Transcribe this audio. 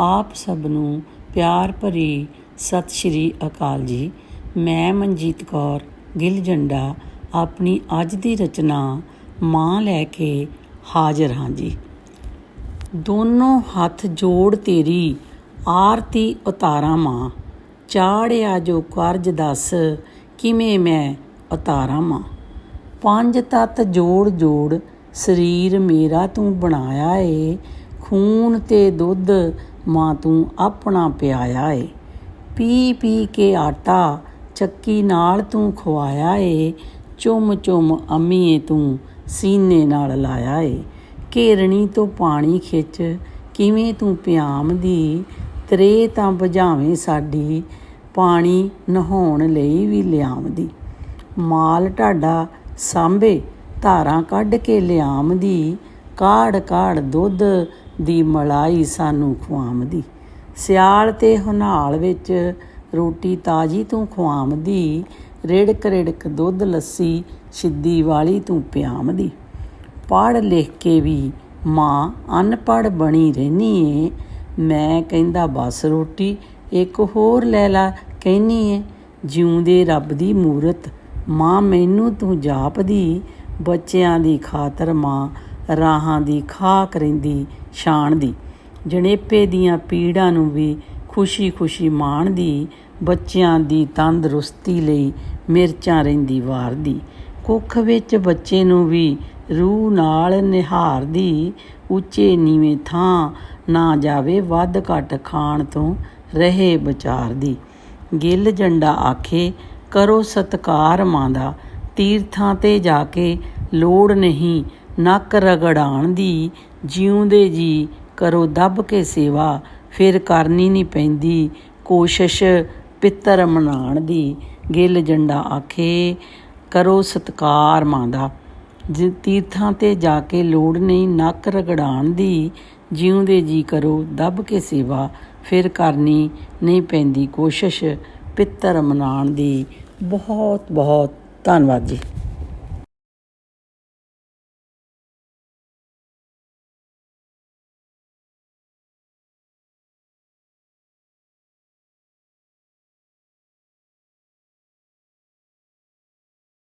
ਆਪ ਸਭ ਨੂੰ ਪਿਆਰ ਭਰੀ ਸਤਿ ਸ਼੍ਰੀ ਅਕਾਲ ਜੀ। ਮੈਂ ਮਨਜੀਤ ਕੌਰ, ਗਿੱਲ ਜੰਡਾ ਆਪਣੀ ਅੱਜ ਦੀ ਰਚਨਾ ਮਾਂ ਲੈ ਕੇ ਹਾਜ਼ਰ ਹਾਂ ਜੀ। ਦੋਨੋਂ ਹੱਥ ਜੋੜ ਤੇਰੀ ਆਰਤੀ ਉਤਾਰਾਂ ਮਾਂ। ਚਾੜਿਆ ਜੋ ਕਰਜ ਦੱਸ, ਕਿਵੇਂ ਮੈਂ ਉਤਾਰਾਂ ਮਾਂ। ਪੰਜ ਤਤ ਜੋੜ ਜੋੜ ਸਰੀਰ ਮੇਰਾ ਤੂੰ ਬਣਾਇਆ ਏ, ਖੂਨ ਤੇ ਦੁੱਧ ਮਾਂ ਤੂੰ ਆਪਣਾ ਪਿਆਇਆ ਏ। ਪੀ ਪੀ ਕੇ ਆਟਾ ਚੱਕੀ ਨਾਲ ਤੂੰ ਖਵਾਇਆ ਏ। ਚੁੰਮ ਚੁੰਮ ਅੰਮੀਏ ਤੂੰ ਸੀਨੇ ਨਾਲ ਲਾਇਆ ਏ। ਘੇਰਣੀ ਤੋਂ ਪਾਣੀ ਖਿੱਚ ਕਿਵੇਂ ਤੂੰ ਪਿਆਮਦੀ ਤਰੇ ਤਾਂ ਬੁਝਾਵੇਂ ਸਾਡੀ, ਪਾਣੀ ਨਹਾਉਣ ਲਈ ਵੀ ਲਿਆਮਦੀ ਮਾਲ ਢਾਡਾ ਸਾਂਭੇ, ਧਾਰਾਂ ਕੱਢ ਕੇ ਲਿਆਮਦੀ ਕਾੜ ਕਾੜ ਦੁੱਧ ਦੀ ਮਲਾਈ ਸਾਨੂੰ ਖਵਾਮਦੀ ਸਿਆਲ ਤੇ ਹੁਨਾਲ ਵਿੱਚ ਰੋਟੀ ਤਾਜੀ ਤੂੰ ਖਵਾਮਦੀ ਰਿੜਕ ਰਿੜਕ ਦੁੱਧ ਲੱਸੀ ਸਿੱਧੀ ਵਾਲੀ ਤੂੰ ਪਿਆਮਦੀ। ਪੜ੍ਹ ਲਿਖ ਕੇ ਵੀ ਮਾਂ ਅਨਪੜ੍ਹ ਬਣੀ ਰਹਿਨੀ ਏ। ਮੈਂ ਕਹਿੰਦਾ, ਬਸ ਰੋਟੀ, ਇੱਕ ਹੋਰ ਲੈ ਲਾ, ਕਹਿਨੀ ਏ। ਜਿਉਂਦੇ ਰੱਬ ਦੀ ਮੂਰਤ, ਮਾਂ ਮੈਨੂੰ ਤੂੰ ਜਾਪਦੀ। ਬੱਚਿਆਂ ਦੀ ਖਾਤਰ ਮਾਂ ਰਾਹਾਂ ਦੀ ਖਾਕ ਰਹਿੰਦੀ ਸ਼ਾਨ ਦੀ। ਜਣੇਪੇ ਦੀਆਂ ਪੀੜਾਂ ਨੂੰ ਵੀ ਖੁਸ਼ੀ-ਖੁਸ਼ੀ ਮਾਣਦੀ ਬੱਚਿਆਂ ਦੀ ਤੰਦਰੁਸਤੀ ਲਈ ਮਿਰਚਾਂ ਰਹਿੰਦੀ ਵਾਰਦੀ ਕੁੱਖ ਵਿੱਚ ਬੱਚੇ ਨੂੰ ਵੀ ਰੂਹ ਨਾਲ ਨਿਹਾਰਦੀ ਉੱਚੇ ਨੀਵੇਂ ਥਾਂ ਨਾ ਜਾਵੇ, ਵੱਧ ਘੱਟ ਖਾਣ ਤੋਂ ਰਹੇ ਵਿਚਾਰਦੀ ਗਿੱਲ ਜੰਡਾ ਆਖੇ, ਕਰੋ ਸਤਕਾਰ ਮਾਂ ਦਾ, ਤੀਰਥਾਂ ਤੇ ਜਾ ਕੇ ਲੋੜ ਨਹੀਂ ਨੱਕ ਰਗੜਾਣ ਦੀ, ਜਿਉਂਦੇ ਜੀ ਕਰੋ ਦੱਬ ਕੇ ਸੇਵਾ, ਫਿਰ ਕਰਨੀ ਨਹੀਂ ਪੈਂਦੀ ਕੋਸ਼ਿਸ਼ ਪਿੱਤਰ ਮਨਾਣ ਦੀ। ਗਿੱਲ ਜੰਡਾ ਆਖੇ, ਕਰੋ ਸਤਕਾਰ ਮਾਂ ਦਾ ਜੇ ਤੀਰਥਾਂ ਤੇ ਜਾ ਕੇ ਲੋੜ ਨਹੀਂ ਨੱਕ ਰਗੜਾਣ ਦੀ, ਜਿਉਂਦੇ ਜੀ ਕਰੋ ਦੱਬ ਕੇ ਸੇਵਾ, ਫਿਰ ਕਰਨੀ ਨਹੀਂ ਪੈਂਦੀ ਕੋਸ਼ਿਸ਼ ਪਿੱਤਰ ਮਨਾਣ ਦੀ। ਬਹੁਤ ਬਹੁਤ ਧੰਨਵਾਦ ਜੀ।